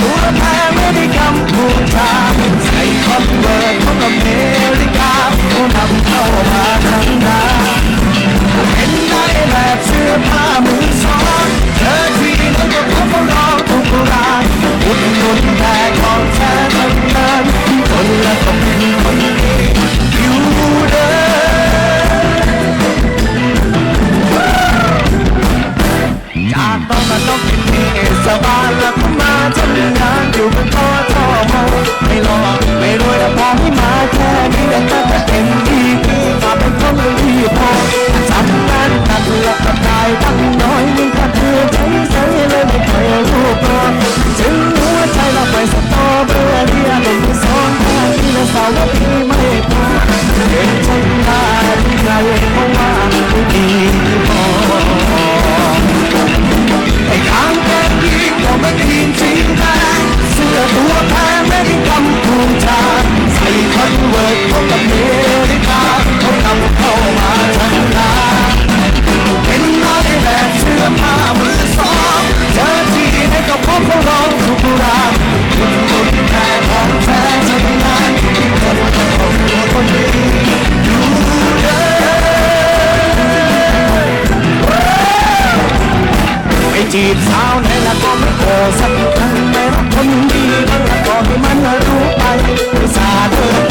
บูรพาไม่ได้คำพูดจาใส่คอนเวิร์ตของอเมล I will be จีบสาวไหนละก็ไม่โกสักครั้งไม่รักคนดีไม่รักก็ให้มันรู้ไปไม่สาห์เธอ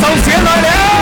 são fenomenais!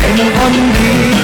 陪你看一。